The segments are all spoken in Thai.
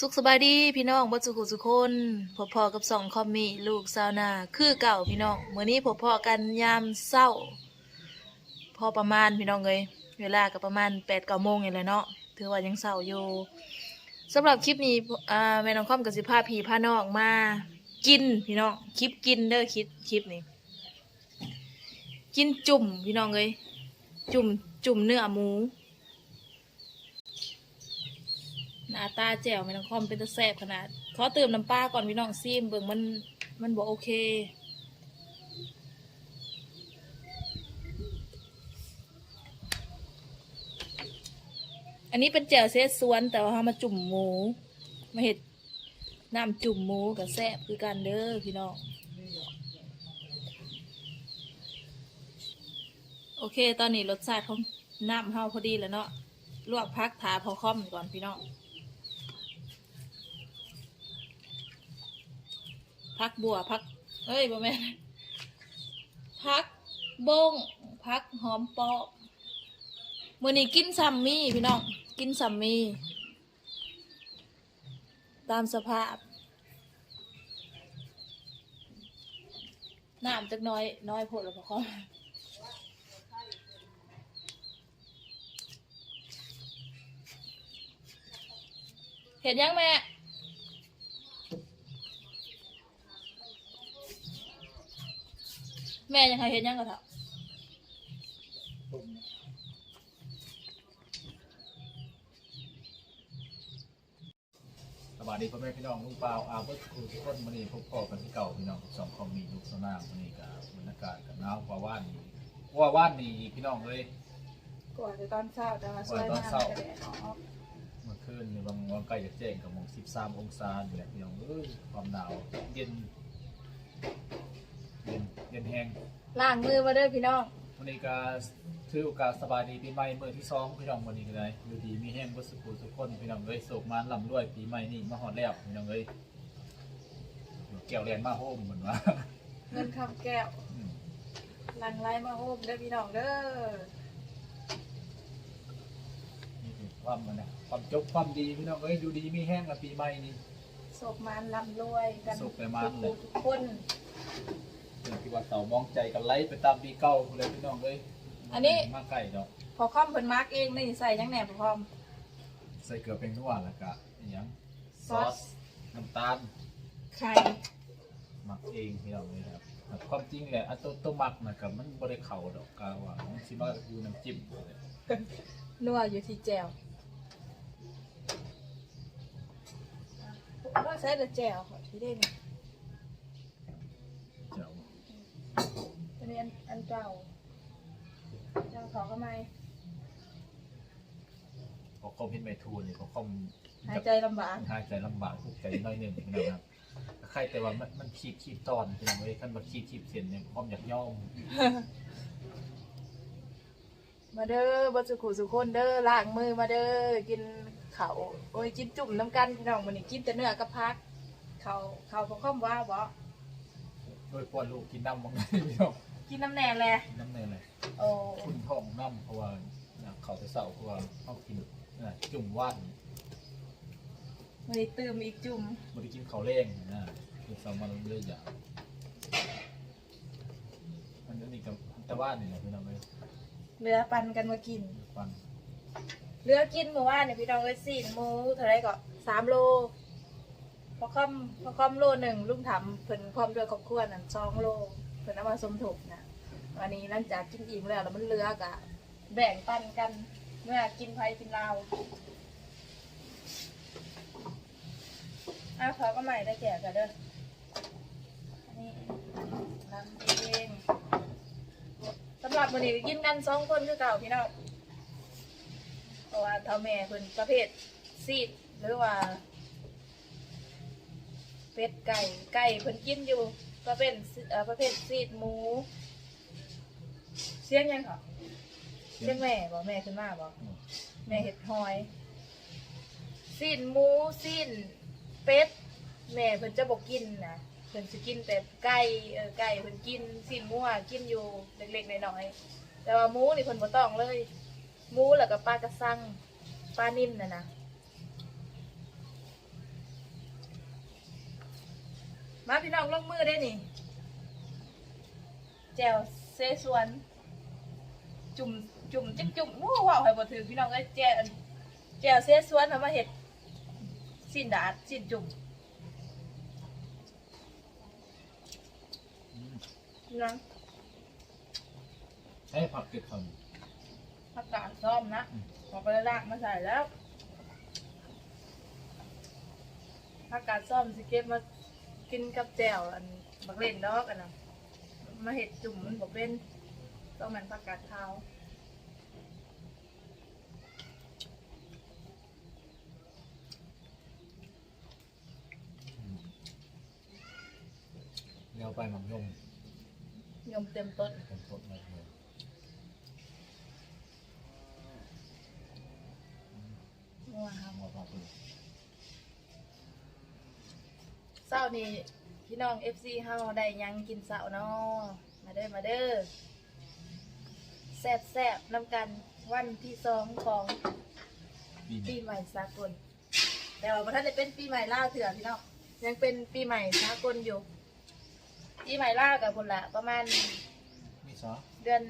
สุขสบายดีพี่น้องบัสุขุสุคนพบพอกับสองคอมมี่ลูกสาวนาคือเก่าพี่น้องมื้อนี้พบพอกันยามเช้า พอประมาณพี่น้องเลยเวลาก็ประมาณ8ปดเก้าโมงอย่างไรเนาะถือว่ายังเช้าอยู่สำหรับคลิปนี้อ่าแม่น้องคอมกับสิพาพี่พาน้องมากินพี่น้องคลิปกินเด้อคลิปคลิปนี้กินจุ่มพี่น้องเลยจุ่มจุ่มเนื้อหมู หน้าตาแจ่วแม่น้องคอมเป็นตะแซ่บขนาด ขอเติมน้ำปลาก่อนพี่น้องซีมเบิ่งมันมันบ่โอเคอันนี้เป็นแจ่วเซซวนแต่ว่าเรามาจุ่มหมู มาเห็ดน้ำจุ่มหมูกับแซ่บคือกันเด้อพี่น้องโอเค ตอนนี้รสชาติของน้ำเฮาพอดีแล้วเนาะลวกพักถาพอค่อมก่อนพี่น้อง พักบัวพัก เอ้ยบ่แม่นพักบงพักหอมปอกมื้อนี้กินซัมมี่พี่น้อง กินซัมมี่ตามสภาพน้ำจักน้อย น้อยโพดแล้วพอค่อมเห็นยังแม่ แม่ยังใครเห็นยังกระเถาสวัสดีพ่อแม่พี่น้องลุงเปล่าอาเบิร์ตครูทุกคนวันนี้พบพ่อกันที่เก่าพี่น้องสองคอมมีลูกสนามวันนี้กับบรรยากาศกับหนาวกว่าว่านนี้ว่าว่านนี้พี่น้องเลยก่อนจะตอนเช้าแต่ว่าสก่วอนยตอนมากเช้าเลยเนาะเมื่อคืนนี่บางวันใกล้จะแจ้งกับมงสิบสามองศาอยู่แหละพี่น้องเอ้ยความหนาวเย็น เย็นเย็นแห้งล้างมือมาเด้อพี่น้อง วันนี้ก็ถือโอกาสสบายดีปีใหม่เมื่อที่สองพี่น้องวันนี้ก็ได้อยู่ดีมีแห้งวัสดุทุกคนพี่น้องเลยโศกมานลำด้วยปีใหม่นี่มาหอดแล้วพี่น้องเลยแก้วแรงมาโฮมเหมือนว่าเงินคำแก้วอืมหลังไล่มาโฮมเด้อพี่น้องเด้อนี่คือความมันนะความจบความดีพี่น้องเอ้ยอยู่ดีมีแห้งละปีใหม่นี่โศกมันลำรวยกันโศกแต่มันเลยทุกคน เป็นที่ว่าเต่ามองใจกันไล่ไปตามปีเก่าเลยพี่น้องเอ้ยอันนี้ มาไก่ดอกพอคอมเพิ่นมาร์กเองนี่ใส่ยังแหนพอคอม ใส่เกลือเป็นนัวแล้วก็อหยังซอส น้ำตาลไข่หมักเองพี่น้องเลยครับแต่ความจริงแหละอันตัวตัวหมักนะครับมันบ่ได้เข่าดอกกาว่ามันสิมาอยู่น้ำจิ้มเลยนัวอยู่ที่แจวว่าใส่แต่แจวค่ะที่ได้นี่เจ้า อันนี้อันอันเก่าเจ้าเขาก็ไม่พอคอมเห็นใบทูนนี่พอคอมหายใจลำบากหายใจลำบากทุกใจน้อยหนึ่งพี่น้องครับใครแต่ว่ามันมันขีดขีดตอนพี่น้องเอ้ยขั้นมาขีดขีดเส้นเนี่ยความอยากย่อม มาเด้อบัสุขุสุคนเด้อล้างมือมาเด้อกินเขาวโอ้ยกินจุ่มน้ำกันพี่น้องมันนี่กินแต่เนื้อกับพัก เขาเขาพอค่อมว่าบ่โดยป้อนลูกกินน้ำบางไงพี่น้อง กินน้ำแหน่แหละกินน้ำเนยเลยโอ้คุณท้องน้ำเพราะว่าน่ะเขาจะเศร้าเพราะว่าเขากินน่ะจุ่มว่านไม่ได้ตื่มอีกจุ่มไม่ได้กินเขาวเร่งนะคือสามันเลยอย่างมันจะนี่กับแต่ว่านนี่แหละพี่น้องเลยเรือปันกันมากิน ฟันเรือกินเมื่อวานเนี่ยพี่น้องเอ้ยสี่หมูเท่าไรก็สามโลพอค่อมพอค่อมโลหนึ่งลุงถามเพิ่นพร้อมด้วยครอบครัวนั่นสองโลเพิ่นเอามาสมทบนะวันนี้หลังจากกินอิ่มแล้วแล้วมันเหลือกะแบ่งปันกันเมื่อกินไผกินลาวอ้าวขาก็ใหม่ได้แก่กันเด้ออันนี้ทำเองสำหรับวันนี้กินกันสองคนคือเก่าพี่น้องเพราะว่าเท่าแม่เพิ่นประเภทซีดหรือว่าเป็ดไก่ไก่เพิ่นกินอยู่ ประเภทเอ่อประเภทซีดหมู เสียงยังค่ะเสียงแม่บอกแม่ขึ้นมาบอกแม่เห็ดหอย ซีนหมูซีนเป็ดแม่เพิ่นจะบอกกินนะเพิ่นสิกินแต่ไก่เออไก่เพิ่นกินซีนหมูอะกินอยู่เล็กๆน้อยๆแต่ว่าหมูนี่เพิ่นบ่ต้องเลยหมูแล้วก็ปลากระซังปลานิ่มน่ะนะ มาพี่น้องลงมือได้นี่แจวเซสวน จุ่มจุ่มจิ๊บจุ่มว้าวว้าวให้บ่ถือพี่น้องเอ้ยแจวแจวเซสวนเอามาเห็ดสิ้นดาดสิ้นจุ่มอืมพี่น้องให้ผักเก็บคนผักกาดซ้อมนะอืมออกไปลากมาใส่แล้วผักกาดซ้อมสิเก็บมา กินกับแจวอันบักเล่นดอกอันน่ะมาเห็ดจุ่มมันบ่เป็นต้องมันผักกาดขาวเดี๋ยวไปหมักยมยมเต็มต้นเป็นต้นมาเลยงัวครับมาผักเลย เศร้านี่พี่น้อง FC เฮาได้หยังกินเสาเนาะมาเด้อมาเด้อแซ่บแซ่บๆน้ำกันวันที่สองของปีปีนี้ใหม่สากล แต่ว่าบ่ท่านได้เป็นปีใหม่ล่าวเถื่อพี่น้องยังเป็นปีใหม่สากลอยู่ ปีใหม่ล่าวกับคนละประมาณมีซอสเดือน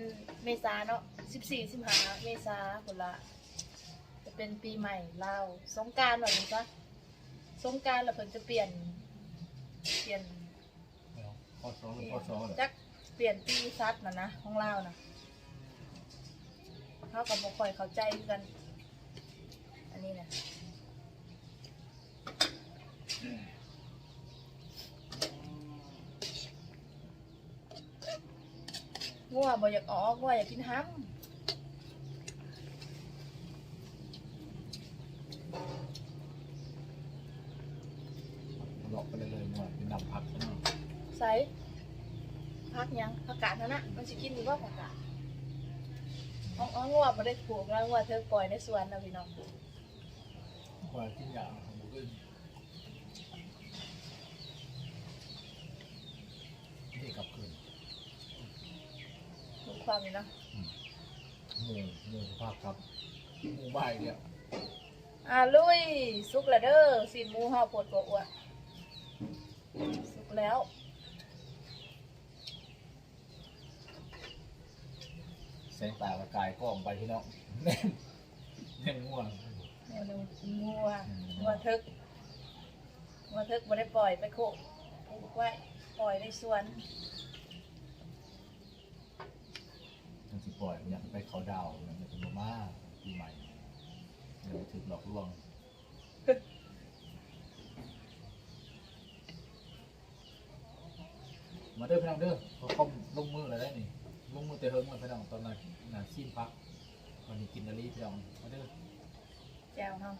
เมษาเนาะสิบสี่สิบห้าเมษาคนละจะเป็นปีใหม่ลาวสงกรารแบบนี้ปะสงกรารเราเพิ่นจะเปลี่ยน เปลี่ยนข้อซอสหรือข้อซอสเหรอจักเปลี่ยนปีซัดนะนะของลาวนะเขากับบ่ค่อยเข้าใจคือกัน อันนี้นะงัวบ่อยากออกงัวอยากกินห้ำ หลอก ไปเลยเลยหน่อยเป็นดำผักซะหน่อยใส่พักหยังผักกาดนั่นนะมันสิกินดีว่าผักกาดอ๋ออ๋องัวบ่ได้ปลูกแล้วงัวเธอปล่อยในสวนนะพี่น้องกว่าที่อยากของบุ้งนี่กลับคืนดูความนี่เนาะหมูหมูภาคครับหมูบ่ายเนี่ยอ่าลุยสุกแล้วเด้อสินหมูเฮาปวดกว่าอ้วน สุกแล้ว แสงตากระกายกล้องไปพี่น้องแน่นแน่นง่วงเมนูงัวงัวทึกงัวทึกบ่ได้ปล่อยไปโคกปลูกไว้ปล่อยในสวนมันสิปล่อยอยากไปเขาดาวอยากจะมาม่าปีใหม่เดี๋ยวถึงหลอกลวง มาเด้อพี่น้องเด้อเขาคอมลงมืออะไรได้นี่ลงมือแต่เฮิงมาพี่น้องตอนนั้นน่ะซีนพักวันนี้กินนาลีพี่น้องมาเด้อแจวเฮา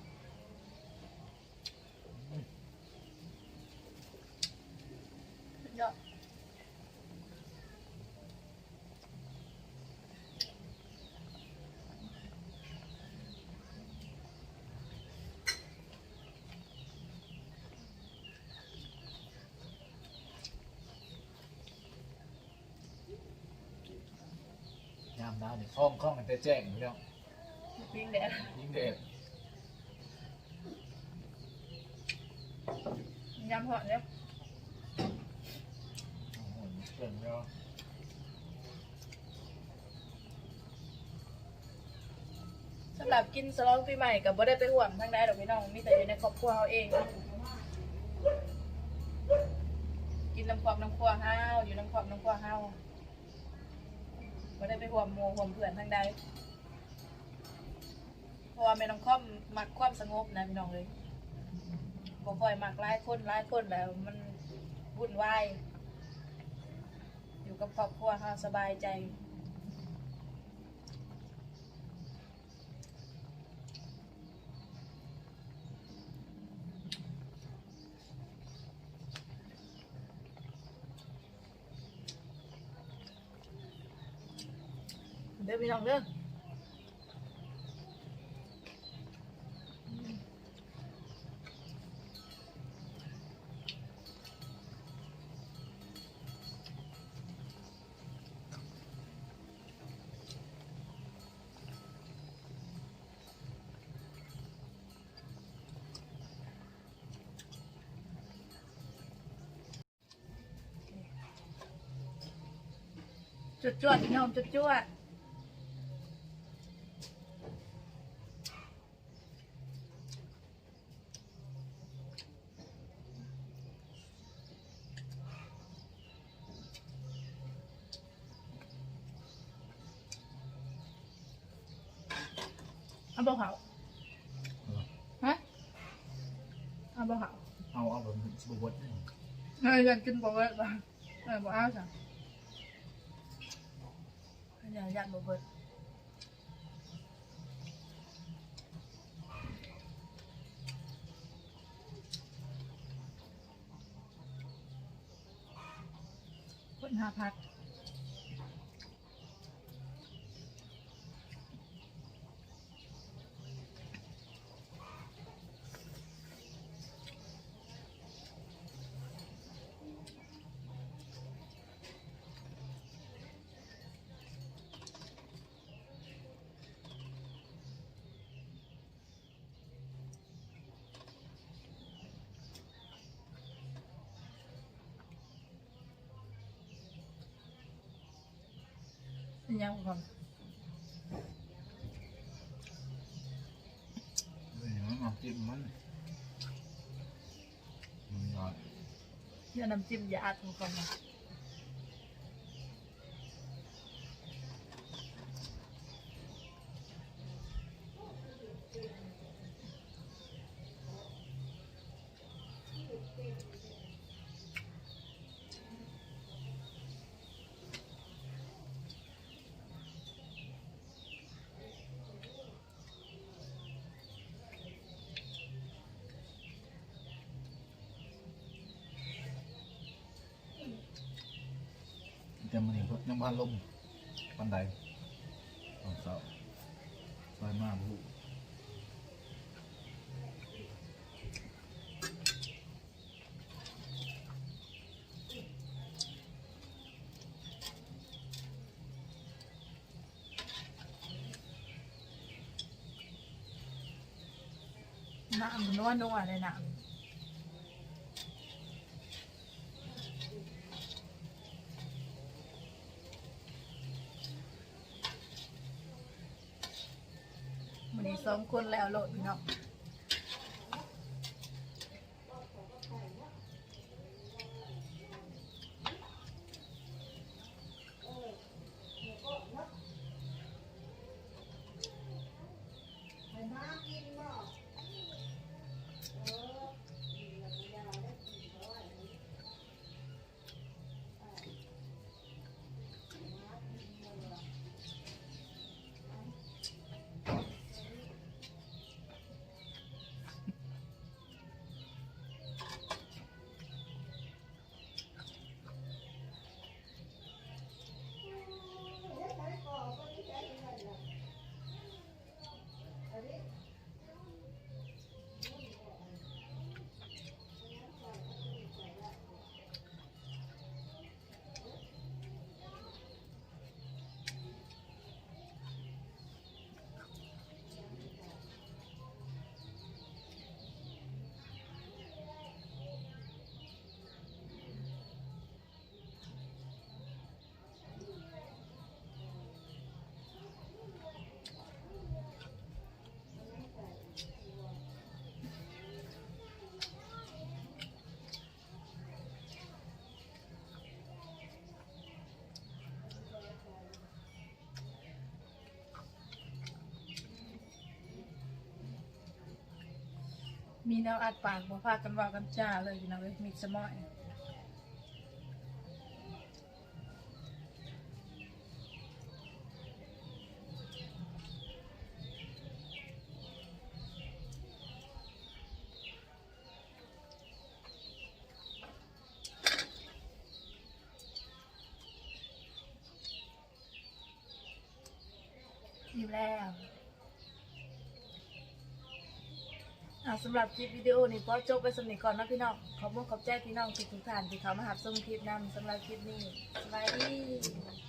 ยามน้าเนี่ยคล้องคล้องมันแต่แจ้งพี่น้องปิ้งแดดยิ่งเด็ดยำเหาะเนี่ยโอ้โหเก่งเนาะสำหรับกินสลองปีใหม่กับบ่ได้ไปห่วงทางใดดอกพี่น้องมีแต่อยู่ในครอบครัวเราเอง กินน้ำความน้ำครัวห้าวอยู่น้ำความน้ำครัวห้าว บ่ได้ไปห่วงหมู่ห่วงเพื่อนทางใดเพราะว่าแม่น้องค่อมมักความสงบนะพี่น้องเลยบ่ค่อยมักหลายคนหลายคนแล้วมันวุ่นวายอยู่กับครอบครัวเฮาสบายใจ เดี๋ยวพี่น้องเด้อจวดๆพี่น้องจวดๆ บ่เผาฮะเอาบ่เผาเอาเอาแบบสบู่บดนี่เฮ้ยอยากกินบ่เบิดบ่เออบ่เอาจ้ะอยากอยากบ่เบิดคนหาพัก เป็นยังก่อนนี่มันมา จิ้มมันมันยอดเดี๋ยวน้ำจิ้มยาอัดก่อนนะแต่มันนี่รถยังบ้านลมปันใดตอนเสอยมาบุน้ำนัวนัวเลยน้ำวันนี้สองคนแล้วโหลดพี่น้อง มีแนวอัดปากบ่พากันว่ากันจ้าเลยพี่น้องเอ้ยมีสมอยอยู่แล้วอ่า สำหรับคลิปวิดีโอนี้ก็จบไปสนิทก่อนนะพี่น้อง ขอบคุณขอบใจพี่น้องทุกๆท่านที่เขามาหับชมคลิปนำสำหรับคลิปนี้สบายดี